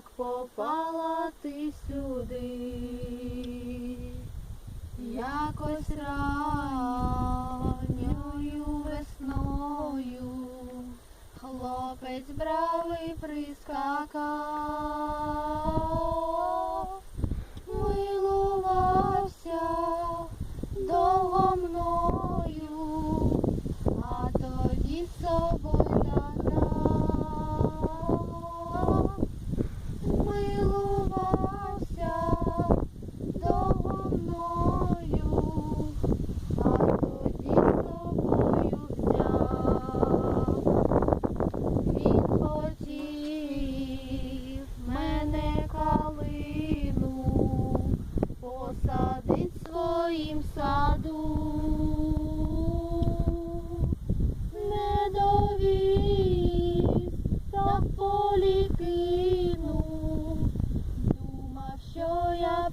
як попала ти сюди, якось ранньою весною хлопець бравий прискакав, милувався довго мною, а тоді собою.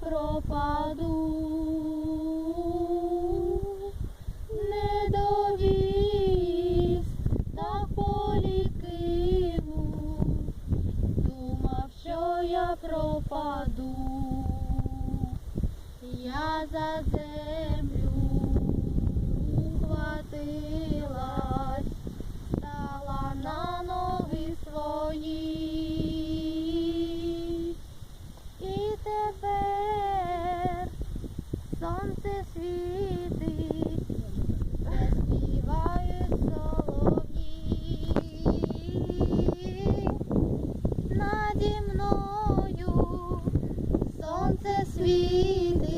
Пропаду. Не довіз, та полі думав, що я пропаду. Я за землю ухватилась, стала на ноги свої. І тепер the sweetest.